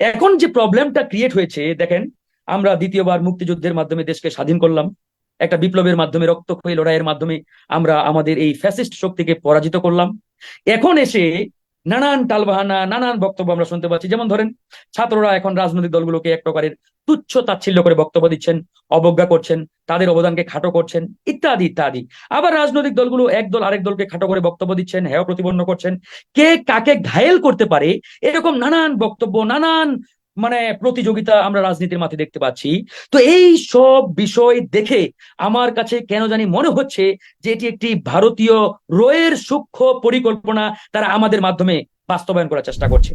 এখন যে প্রবলেমটা ক্রিয়েট হয়েছে, দেখেন, আমরা দ্বিতীয়বার মুক্তিযুদ্ধের মাধ্যমে দেশকে স্বাধীন করলাম। একটা বিপ্লবের মাধ্যমে, রক্তক্ষয়ী লড়াইয়ের মাধ্যমে আমরা আমাদের এই ফ্যাসিস্ট শক্তিকে পরাজিত করলাম। এখন এসে নানান টালবাহানা নানান বক্তব্য আমরা শুনতে পাচ্ছি। যেমন ধরেন, ছাত্ররা এখন রাজনৈতিক দলগুলোকে এক প্রকারের তুচ্ছ তাচ্ছিল্য করে বক্তব্য দিচ্ছেন, অবজ্ঞা করছেন, তাদের অবদানকে খাটো করছেন, ইত্যাদি ইত্যাদি। আবার রাজনৈতিক দলগুলো এক দল আরেক দলকে খাটো করে বক্তব্য দিচ্ছেন, হেয় প্রতিপন্ন করছেন। কে কাকে ঘায়েল করতে পারে, এরকম নানান বক্তব্য, নানান মানে প্রতিযোগিতা আমরা রাজনীতির মাঠে দেখতে পাচ্ছি। তো এই সব বিষয় দেখে আমার কাছে কেন জানি মনে হচ্ছে যে এটি একটি ভারতীয় রয়ের সূক্ষ্ম পরিকল্পনা তারা আমাদের মাধ্যমে বাস্তবায়ন করার চেষ্টা করছে।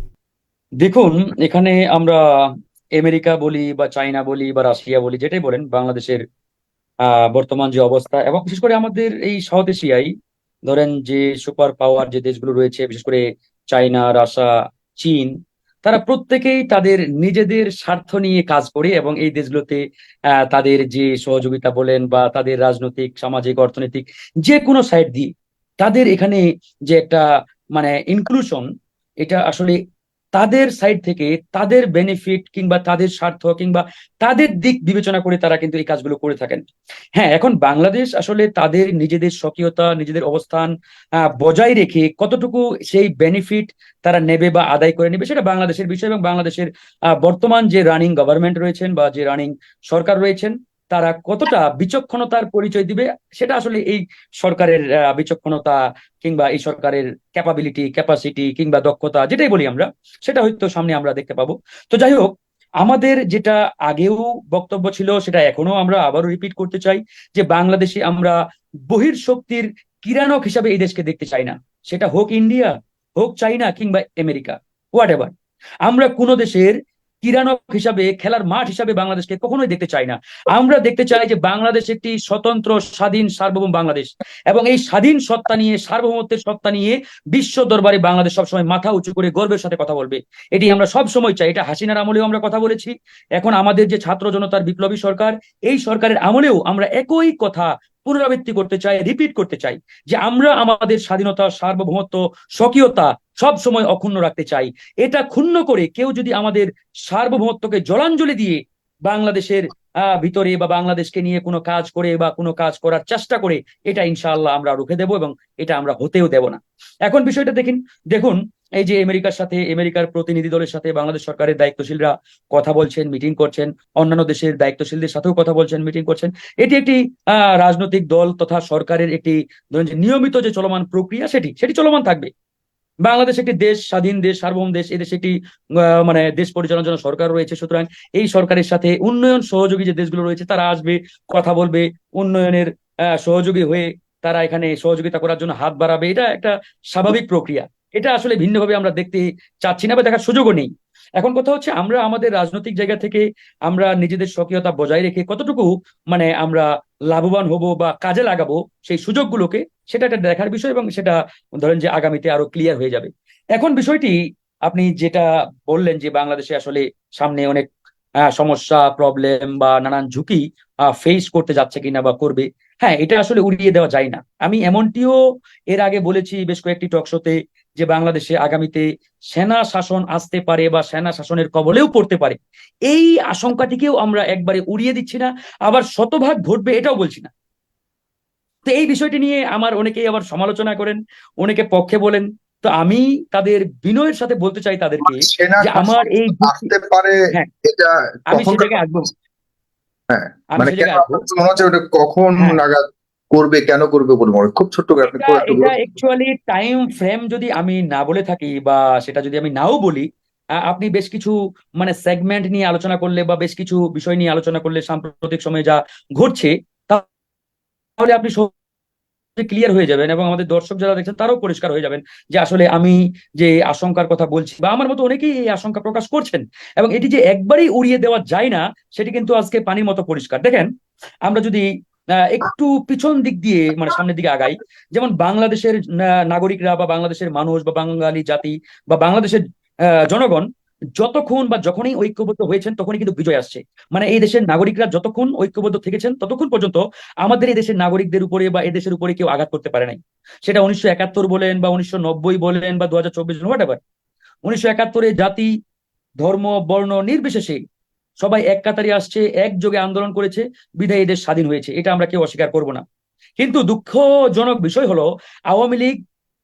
দেখুন, এখানে আমরা আমেরিকা বলি বা চাইনা বলি বা রাশিয়া বলি, যেটাই বলেন, বাংলাদেশের বর্তমান যে অবস্থা এবং বিশেষ করে আমাদের এই সাউথ এশিয়ায়, ধরেন যে সুপার পাওয়ার যে দেশগুলো রয়েছে, বিশেষ করে চায়না, রাশিয়া, চীন তারা প্রত্যেকেই তাদের নিজেদের স্বার্থ নিয়ে কাজ করে এবং এই দেশগুলোতে তাদের যে সহযোগিতা বলেন বা তাদের রাজনৈতিক, সামাজিক, অর্থনৈতিক যে কোনো সাইড দিয়ে তাদের এখানে যে একটা মানে ইনক্লুশন এটা আসলে তাদের সাইড থেকে তাদের বেনিফিট কিংবা তাদের স্বার্থ কিংবা তাদের দিক বিবেচনা করে তারা কিন্তু এই কাজগুলো করে থাকেন। হ্যাঁ এখন বাংলাদেশ আসলে তাদের নিজেদের স্বকীয়তা, নিজেদের অবস্থান বজায় রেখে কতটুকু সেই বেনিফিট তারা নেবে বা আদায় করে নেবে সেটা বাংলাদেশের বিষয় এবং বাংলাদেশের বর্তমান যে রানিং গভর্নমেন্ট রয়েছেন বা যে রানিং সরকার রয়েছেন তারা কতটা বিচক্ষণতার পরিচয় দিবে, সেটা আসলে এই সরকারের বিচক্ষণতা কিংবা এই সরকারের ক্যাপাবিলিটি ক্যাপাসিটি কিংবা দক্ষতা যেটাই বলি আমরা, সেটা হয়তো সামনে আমরা দেখতে পাবো। তো যাই হোক, আমাদের যেটা আগেও বক্তব্য ছিল, সেটা এখনও আমরা আবারও রিপিট করতে চাই, যে বাংলাদেশে আমরা বহির শক্তির কিরানক হিসাবে এই দেশকে দেখতে চাই না। সেটা হোক ইন্ডিয়া, হোক চাইনা কিংবা আমেরিকা হোয়াট এভার আমরা কোনো দেশের কিরানক হিসাবে, খেলার মাঠ হিসাবে বাংলাদেশকে কখনোই দেখতে চাই না। আমরা দেখতে চাই যে বাংলাদেশ একটি স্বতন্ত্র, স্বাধীন, সার্বভৌম বাংলাদেশ। এবং এই স্বাধীন সত্তা নিয়ে, সার্বভৌমত্বের সত্তা নিয়ে বিশ্ব দরবারে বাংলাদেশ সবসময় মাথা উঁচু করে গর্বের সাথে কথা বলবে। এটি আমরা সব সময় চাই। এটা হাসিনার আমলেও আমরা কথা বলেছি। এখন আমাদের যে ছাত্র জনতার বিপ্লবী সরকার, এই সরকারের আমলেও আমরা একই কথা পুনরাবৃত্তি করতে চাই রিপিট করতে চাই যে আমরা আমাদের স্বাধীনতা, সার্বভৌমত্ব, স্বকীয়তা সব সময় অক্ষুণ্ণ রাখতে চাই। এটা ক্ষুণ্ণ করে কেউ যদি আমাদের সার্বভৌমত্বকে জলাঞ্জলি দিয়ে বাংলাদেশের ভিতরে বা বাংলাদেশকে নিয়ে কোনো কাজ করে বা কোনো কাজ করার চেষ্টা করে, এটা ইনশাআল্লাহ আমরা রুখে দেব এবং এটা আমরা হতেও দেব না। এখন বিষয়টা দেখুন দেখুন, এই যে আমেরিকার সাথে, আমেরিকার প্রতিনিধি দলের সাথে বাংলাদেশ সরকারের দায়িত্বশীলরা কথা বলছেন, মিটিং করছেন, অন্যান্য দেশের দায়িত্বশীলদের সাথেও কথা বলছেন, মিটিং করছেন। এটি একটি রাজনৈতিক দল তথা সরকারের একটি নিয়মিত যে চলমান প্রক্রিয়া সেটি সেটি চলমান থাকবে। বাংলাদেশ একটি দেশ, স্বাধীন দেশ, সার্বভৌম দেশ এদেশে একটি মানে দেশ পরিচালনার জন্য সরকার রয়েছে। সুতরাং এই সরকারের সাথে উন্নয়ন সহযোগী যে দেশগুলো রয়েছে, তারা আসবে, কথা বলবে, উন্নয়নের সহযোগী হয়ে তারা এখানে সহযোগিতা করার জন্য হাত বাড়াবে। এটা একটা স্বাভাবিক প্রক্রিয়া। এটা আসলে ভিন্নভাবে আমরা দেখতে চাচ্ছি না বা দেখার সুযোগও নেই। এখন কথা হচ্ছে আমরা আমাদের রাজনৈতিক জায়গা থেকে আমরা নিজেদের স্বকীয়তা বজায় রেখে কতটুকু মানে আমরা লাভবান হব বা কাজে লাগাবো সেই সুযোগগুলোকে, সেটা একটা দেখার বিষয় এবং সেটা ধরেন যে আগামীতে আরও ক্লিয়ার হয়ে যাবে। এখন বিষয়টি আপনি যেটা বললেন যে বাংলাদেশে আসলে সামনে অনেক সমস্যা প্রবলেম বা নানান ঝুঁকি ফেস করতে যাচ্ছে কিনা বা করবে হ্যাঁ এটা আসলে উড়িয়ে দেওয়া যায় না। আমি এমনটিও এর আগে বলেছি বেশ কয়েকটি টকশোতে যে বাংলাদেশে আগামীতে সেনা শাসন আসতে পারে বা সেনা শাসনের কবলেও পড়তে পারে এই আশঙ্কাটিকেও আমরা একবারে উড়িয়ে দিচ্ছি না আবার শতভাগ ঘটবে এটাও বলছি না তো এই বিষয়টি নিয়ে আমার অনেকেই আবার সমালোচনা করেন অনেকে পক্ষে বলেন তো আমি তাদের বিনয়ের সাথে বলতে চাই তাদেরকে যে আমার এই আসতে পারে হ্যাঁ। এটা আমি সেটাকে আসব হ্যাঁ, মানে মনে কখন হ্যাঁ। নাগাদ করবে কেন করবে বলে মনে খুব ছোট্ট করে আপনি এটা। অ্যাকচুয়ালি টাইম ফ্রেম যদি আমি না বলে থাকি বা সেটা যদি আমি নাও বলি আপনি বেশ কিছু মানে সেগমেন্ট নিয়ে আলোচনা করলে বা বেশ কিছু বিষয় নিয়ে আলোচনা করলে সাম্প্রতিক সময়ে যা ঘটছে তাহলে আপনি ক্লিয়ার হয়ে যাবেন এবং আমাদের দর্শক যারা দেখছেন তারাও পরিষ্কার হয়ে যাবেন যে আসলে আমি যে আশঙ্কার কথা বলছি বা আমার মতো অনেকেই এই আশঙ্কা প্রকাশ করছেন এবং এটি যে একবারই উড়িয়ে দেওয়া যায় না সেটি কিন্তু আজকে পানির মতো পরিষ্কার দেখেন আমরা যদি একটু পিছন দিক দিয়ে মানে সামনের দিকে আগাই। যেমন বাংলাদেশের নাগরিকরা বা বাংলাদেশের মানুষ বা বাঙালি জাতি বা বাংলাদেশের জনগণ যতক্ষণ বা যখনই ঐক্যবদ্ধ হয়েছেন, তখনই কিন্তু বিজয় আসছে। মানে এই দেশের নাগরিকরা যতক্ষণ ঐক্যবদ্ধ থেকেছেন, ততক্ষণ পর্যন্ত আমাদের এই দেশের নাগরিকদের উপরে বা এই দেশের উপরে কেউ আঘাত করতে পারে নাই। সেটা উনিশশো একাত্তর বলেন বা উনিশশো নব্বই বলেন বা দু হাজার চব্বিশ হোয়াট এভার উনিশশো একাত্তরে জাতি, ধর্ম, বর্ণ নির্বিশেষে সবাই এক কাতারে আসছে, একযোগে আন্দোলন করেছে বিধায় এদের স্বাধীন হয়েছে। এটা আমরা কেউ অস্বীকার করব না। কিন্তু দুঃখজনক বিষয় হলো, আওয়ামী লীগ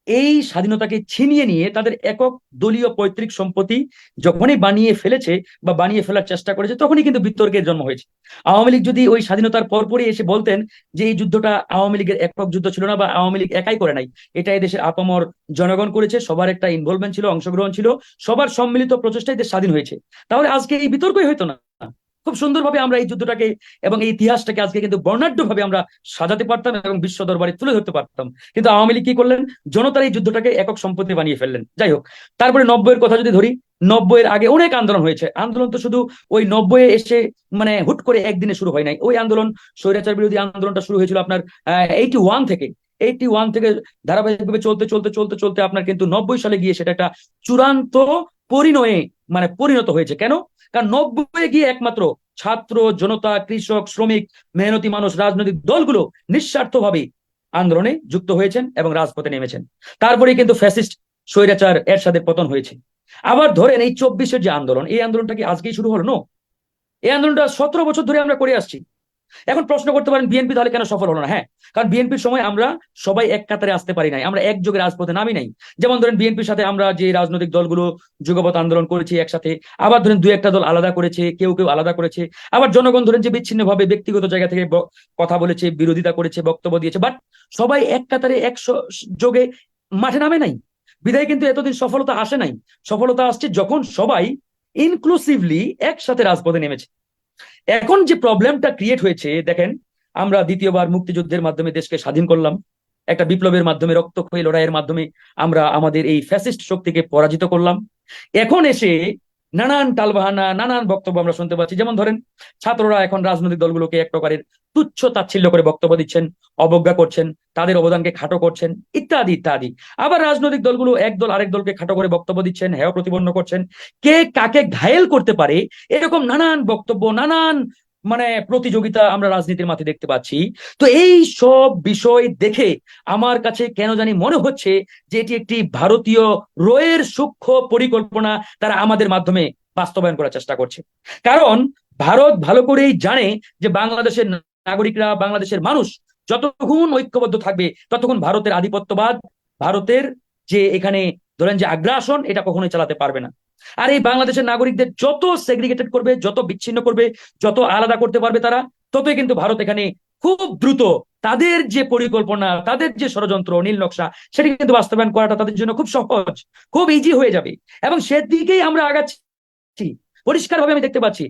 এই স্বাধীনতাকে ছিনিয়ে নিয়ে তাদের একক দলীয় পৈতৃক সম্পত্তি যখনই বানিয়ে ফেলেছে বা বানিয়ে ফেলার চেষ্টা করেছে, তখনই কিন্তু বিতর্কের জন্ম হয়েছে। আওয়ামী লীগ যদি ওই স্বাধীনতার পরপরই এসে বলতেন যে এই যুদ্ধটা আওয়ামী লীগের একক যুদ্ধ ছিল না বা আওয়ামী লীগ একাই করে নাই, এটা দেশের আপামর জনগণ করেছে, সবার একটা ইনভলভমেন্ট ছিল, অংশগ্রহণ ছিল, সবার সম্মিলিত প্রচেষ্টায় দেশ স্বাধীন হয়েছে। তাহলে আজকে এই বিতর্কই হইতো না। খুব সুন্দরভাবে আমরা এই যুদ্ধটাকে এবং এই ইতিহাসটাকে আজকে কিন্তু বর্ণাঢ্য ভাবে আমরা সাজাতে পারতাম এবং বিশ্ব দরবারে তুলে ধরতে পারতাম। কিন্তু আওয়ামী লীগ কি করলেন? জনতার এই যুদ্ধটাকে একক সম্পত্তি বানিয়ে ফেললেন। যাই হোক, তারপরে নব্বইয়ের কথা যদি ধরি, নব্বইয়ের আগে অনেক আন্দোলন হয়েছে। আন্দোলন তো শুধু ওই নব্বইয়ে এসে মানে হুট করে একদিনে শুরু হয় নাই। ওই আন্দোলন, স্বৈরাচার বিরোধী আন্দোলনটা শুরু হয়েছিল আপনার এইটি ওয়ান থেকে। এইটি ওয়ান থেকে ধারাবাহিকভাবে চলতে চলতে চলতে চলতে আপনার কিন্তু নব্বই সালে গিয়ে সেটা একটা চূড়ান্ত পরিণয়ে মানে পরিণত হয়েছে। কেন? কারণ নব্বই গিয়ে একমাত্র ছাত্র, জনতা, কৃষক, শ্রমিক, মেহনতি মানুষ, রাজনৈতিক দলগুলো নিঃস্বার্থভাবে আন্দোলনে যুক্ত হয়েছেন এবং রাজপথে নেমেছেন। তারপরে কিন্তু ফ্যাসিস্ট স্বৈরাচার এর সাথে পতন হয়েছে। আবার ধরেন এই চব্বিশের যে আন্দোলন, এই আন্দোলনটা কি আজকেই শুরু হলো? নো এই আন্দোলনটা সতেরো বছর ধরে আমরা করে আসছি। এখন প্রশ্ন করতে পারেন বিএনপি তাহলে কেন সফল হলো না? হ্যাঁ কারণ বিএনপির সময় আমরা সবাই এক কাতারে আসতে পারি নাই, আমরা একযোগে রাজপথে নামি নাই। যেমন ধরেন বিএনপির সাথে আমরা যে রাজনৈতিক দলগুলো যুগপথ আন্দোলন করেছি একসাথে, আবার ধরেন দুই একটা দল আলাদা করেছে, কেউ কেউ আলাদা করেছে, আবার জনগণ ধরেন যে বিচ্ছিন্নভাবে ব্যক্তিগত জায়গা থেকে কথা বলেছে, বিরোধিতা করেছে, বক্তব্য দিয়েছে বাট সবাই এক কাতারে এক যোগে মাঠে নামে নাই। বিদায় কিন্তু এতদিন সফলতা আসে নাই। সফলতা আসছে যখন সবাই ইনক্লুসিভলি একসাথে রাজপথে নেমেছে। এখন যে প্রবলেমটা ক্রিয়েট হয়েছে, দেখেন, আমরা দ্বিতীয়বার মুক্তিযুদ্ধের মাধ্যমে দেশকে স্বাধীন করলাম। একটা বিপ্লবের মাধ্যমে, রক্তক্ষয়ী লড়াইয়ের মাধ্যমে আমরা আমাদের এই ফ্যাসিস্ট শক্তিকে পরাজিত করলাম। এখন এসে নানান টালবাহানা নানান বক্তব্য আমরা শুনতে পাচ্ছি। যেমন ধরেন, ছাত্ররা এখন রাজনৈতিক দলগুলোকে এক প্রকারের তুচ্ছ তাচ্ছিল্য করে বক্তব্য দিচ্ছেন, অবজ্ঞা করছেন, তাদের অবদানকে খাটো করছেন, ইত্যাদি ইত্যাদি। আবার রাজনৈতিক দলগুলো এক দল আরেক দলকে খাটো করে বক্তব্য দিচ্ছেন, হেয় প্রতিপন্ন করছেন। কে কাকে ঘায়েল করতে পারে, এরকম নানান বক্তব্য, নানান মানে প্রতিযোগিতা আমরা রাজনীতির মাঠে দেখতে পাচ্ছি। তো এই সব বিষয় দেখে আমার কাছে কেন জানি মনে হচ্ছে যে এটি একটি ভারতীয় রয়ের সূক্ষ্ম পরিকল্পনা তারা আমাদের মাধ্যমে বাস্তবায়ন করার চেষ্টা করছে। কারণ ভারত ভালো করেই জানে যে বাংলাদেশের নাগরিকরা, বাংলাদেশের মানুষ যতক্ষণ ঐক্যবদ্ধ থাকবে, ততক্ষণ ভারতের আধিপত্যবাদ, ভারতের যে এখানে ধরেন যে আগ্রাসন, এটা কখনোই চালাতে পারবে না। আর এই বাংলাদেশের নাগরিকদের যত সেগ্রিগেটেড করবে, যত বিচ্ছিন্ন করবে, যত আলাদা করতে পারবে তারা, ততই কিন্তু ভারত এখানে খুব দ্রুত তাদের যে পরিকল্পনা, তাদের যে ষড়যন্ত্র, নীল নকশা, সেটি কিন্তু বাস্তবায়ন করাটা তাদের জন্য খুব সহজ, খুব ইজি হয়ে যাবে। এবং সেদিকেই আমরা আগাচ্ছি। পরিষ্কারভাবে আমি দেখতে পাচ্ছি।